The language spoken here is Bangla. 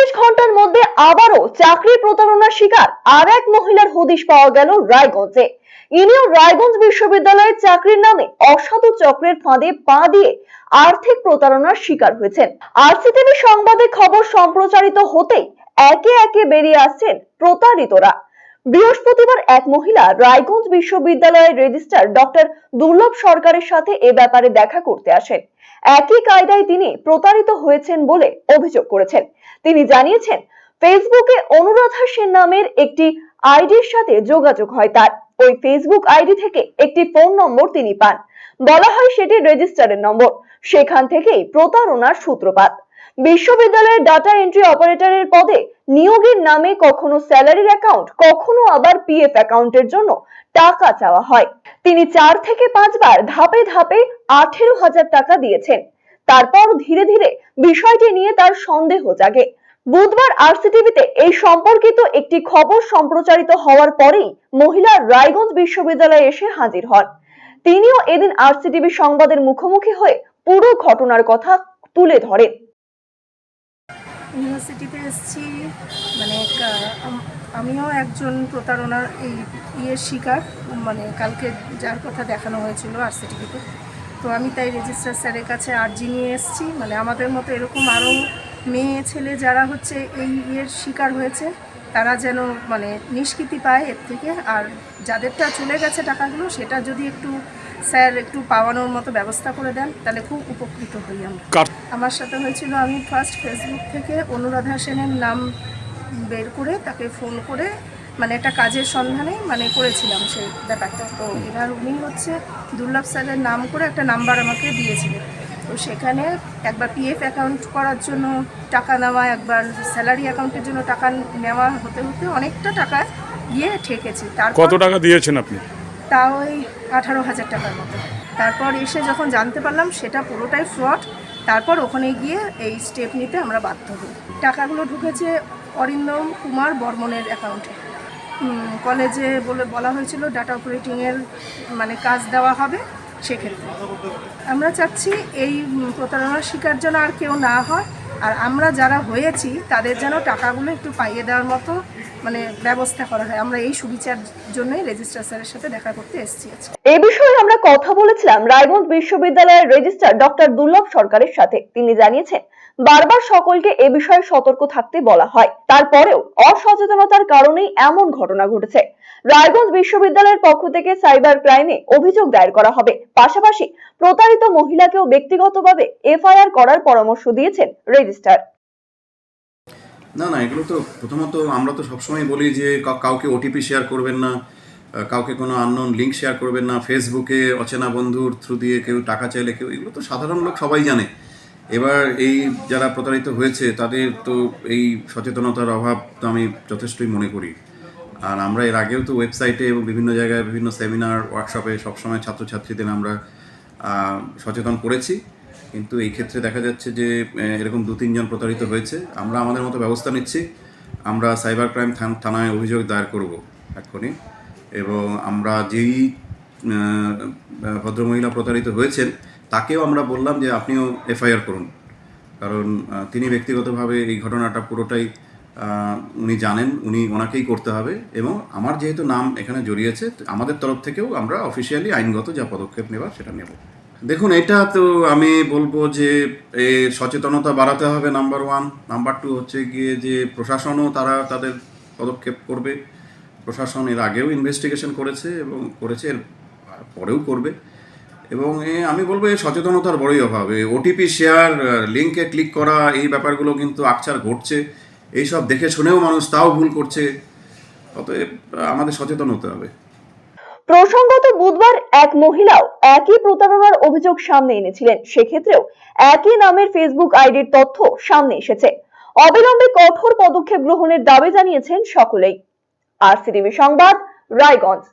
চব্বিশ ঘণ্টার মধ্যে আবারও চাকরি প্রতারণার শিকার আর এক মহিলার হদিশ পাওয়া গেল রায়গঞ্জে। ইনিও রায়গঞ্জ বিশ্ববিদ্যালয়ের চাকরির নামে অসাধু চক্রের ফাঁদে পা দিয়ে আর্থিক প্রতারণার শিকার হয়েছেন। আরসিটিভি সংবাদে খবর সম্প্রচারিত হতেই একে একে বেরিয়ে আসছেন প্রতারিতরা। বৃহস্পতিবার এক মহিলা রায়গঞ্জ বিশ্ববিদ্যালয়ের রেজিস্ট্রার ডক্টর দুর্লভ সরকারের সাথে এ ব্যাপারে দেখা করতে আসেন। একই কায়দায় তিনি প্রতারিত হয়েছেন বলে অভিযোগ করেছেন। তিনি জানিয়েছেন, ফেসবুকে অনুরাধা সেন নামের একটি আইডির সাথে যোগাযোগ হয় তার। ওই ফেসবুক আইডি থেকে একটি ফোন নম্বর তিনি পান। বলা হয় সেটি রেজিস্টারের নম্বর। সেখান থেকেই প্রতারণার সূত্রপাত। বিশ্ববিদ্যালয়ের ডাটা এন্ট্রি অপারেটরের পদে নিয়োগের নামে কখনো স্যালারির অ্যাকাউন্ট কখনো আবার পিএফ অ্যাকাউন্টের জন্য টাকা চাওয়া হয়। তিনি চার থেকে পাঁচবার ধাপে ধাপে আঠেরো হাজার টাকা দিয়েছেন। তারপর ধীরে ধীরে বিষয়টি নিয়ে তার সন্দেহ জাগে। বুধবার আরসিটিভিতে এই সম্পর্কিত একটি খবর সম্প্রচারিত হওয়ার পরেই মহিলা রায়গঞ্জ বিশ্ববিদ্যালয়ে এসে হাজির হন। তিনিও এদিন আরসিটিভি সংবাদের মুখোমুখি হয়ে পুরো ঘটনার কথা তুলে ধরেন। ইউনিভার্সিটিতে এসেছি। মানে আমিও একজন প্রতারণার এই ইয়ের শিকার। মানে কালকে যার কথা দেখানো হয়েছিল আরসিটিভিতে। তো আমি তাই রেজিস্ট্রার স্যারের কাছে আর্জি নিয়ে এসেছি। মানে আমাদের মতো এরকম আরও মেয়ে ছেলে যারা হচ্ছে এই ইয়ের শিকার হয়েছে, তারা যেন মানে নিষ্কৃতি পায় এর থেকে। আর যাদেরটা চলে গেছে টাকাগুলো, সেটা যদি একটু স্যার একটু পাওয়ানোর মতো ব্যবস্থা করে দেন তাহলে খুব উপকৃত হই আমরা। আমার সাথে হয়েছিল আমি ফার্স্ট ফেসবুক থেকে অনুরাধা সেনের নাম বের করে তাকে ফোন করে মানে একটা কাজের সন্ধানে মানে করেছিলাম সেই ব্যাপারটা। তো এবার উনি হচ্ছে দুর্লভ স্যারের নাম করে একটা নাম্বার আমাকে দিয়েছিলেন। তো সেখানে একবার পিএফ অ্যাকাউন্ট করার জন্য টাকা নেওয়া একবার স্যালারি অ্যাকাউন্টের জন্য টাকা নেওয়া হতে হতে অনেকটা টাকা গিয়ে ঠেকেছি। তারপর কত টাকা দিয়েছেন আপনি? তাও ওই আঠারো হাজার টাকার মতো। তারপর এসে যখন জানতে পারলাম, সেটা পুরোটাই ফ্রড তারপর ওখানে গিয়ে এই স্টেপ নিতে আমরা বাধ্য হই। টাকাগুলো ঢুকেছে অরিন্দম কুমার বর্মনের অ্যাকাউন্টে কলেজে বলে বলা হয়েছিল ডাটা অপারেটিংয়ের মানে কাজ দেওয়া হবে সেক্ষেত্রে। আমরা চাচ্ছি এই প্রতারণার শিকার যেন আর কেউ না হয়। আর আমরা যারা হয়েছি, তাদের যেন টাকাগুলো একটু পাইয়ে দেওয়ার মতো মানে ব্যবস্থা করা হয়। আমরা এই সুবিচার জন্যই রেজিস্ট্রার স্যারের সাথে দেখা করতে এসেছি আজকে। এ বিষয়ে আমরা কথা বলেছিলাম রায়গঞ্জ বিশ্ববিদ্যালয়ের রেজিস্ট্রার ডক্টর দুর্লভ সরকারের সাথে। তিনি জানিয়েছেন, বারবার সকলকে এ বিষয়ে সতর্ক থাকতে বলা হয়। তারপরেও অসচেতনতার কারণেই এমন ঘটনা ঘটেছে। রায়গঞ্জ বিশ্ববিদ্যালয়ের পক্ষ থেকে সাইবার ক্রাইমে অভিযোগ দায়ের করা হবে। পাশাপাশি প্রতারিত মহিলাকেও ব্যক্তিগতভাবে এফআইআর করার পরামর্শ দিয়েছেন রেজিস্ট্রার। না না, এগুলো তো প্রথমত আমরা তো সবসময় বলি যে কাউকে ওটিপি শেয়ার করবেন না কাউকে কোনো আননোন লিঙ্ক শেয়ার করবেন না ফেসবুকে অচেনা বন্ধুর থ্রু দিয়ে কেউ টাকা চাইলে কেউ, এগুলো তো সাধারণ লোক সবাই জানে। এবার এই যারা প্রতারিত হয়েছে, তাদের তো এই সচেতনতার অভাব তো আমি যথেষ্টই মনে করি। আর আমরা এর আগেও তো ওয়েবসাইটে এবং বিভিন্ন জায়গায় বিভিন্ন সেমিনার ওয়ার্কশপে সবসময় ছাত্রছাত্রীদের আমরা সচেতন করেছি। কিন্তু এই ক্ষেত্রে দেখা যাচ্ছে যে এরকম দু, তিনজন প্রতারিত হয়েছে। আমরা আমাদের মতো ব্যবস্থা নিচ্ছি। আমরা সাইবার ক্রাইম থান- থানায় অভিযোগ দায়ের করব এক্ষুনি। এবং আমরা যেই ভদ্রমহিলা প্রতারিত হয়েছেন, তাকেও আমরা বললাম যে আপনিও এফআইআর করুন। কারণ তিনি ব্যক্তিগতভাবে এই ঘটনাটা পুরোটাই উনি জানেন, উনি ওনাকেই করতে হবে। এবং আমার যেহেতু নাম এখানে জড়িয়েছে, আমাদের তরফ থেকেও আমরা অফিসিয়ালি আইনগত যা পদক্ষেপ নেওয়ার সেটা নেব। দেখুন, এটা তো আমি বলব যে সচেতনতা বাড়াতে হবে নাম্বার ওয়ান নাম্বার টু হচ্ছে গিয়ে যে, প্রশাসনও তারা তাদের পদক্ষেপ করবে। প্রশাসন এর আগেও ইনভেস্টিগেশন করেছে এবং করেছে, এর পরেও করবে। এবং আমি বলব এই সচেতনতার বড়ই অভাব। ওটিপি শেয়ার লিঙ্কে ক্লিক করা, এই ব্যাপারগুলো কিন্তু আকছার ঘটছে। এইসব দেখে শুনেও মানুষ তাও ভুল করছে। অতএব আমাদের সচেতন হতে হবে। প্রসঙ্গত বুধবার এক মহিলাও একই প্রতারণার অভিযোগ সামনে এনেছিলেন। সেক্ষেত্রেও একই নামের ফেসবুক আইডির তথ্য সামনে এসেছে। অবিলম্বে কঠোর পদক্ষেপ গ্রহণের দাবি জানিয়েছেন সকলেই। আর সংবাদ, রায়গঞ্জ।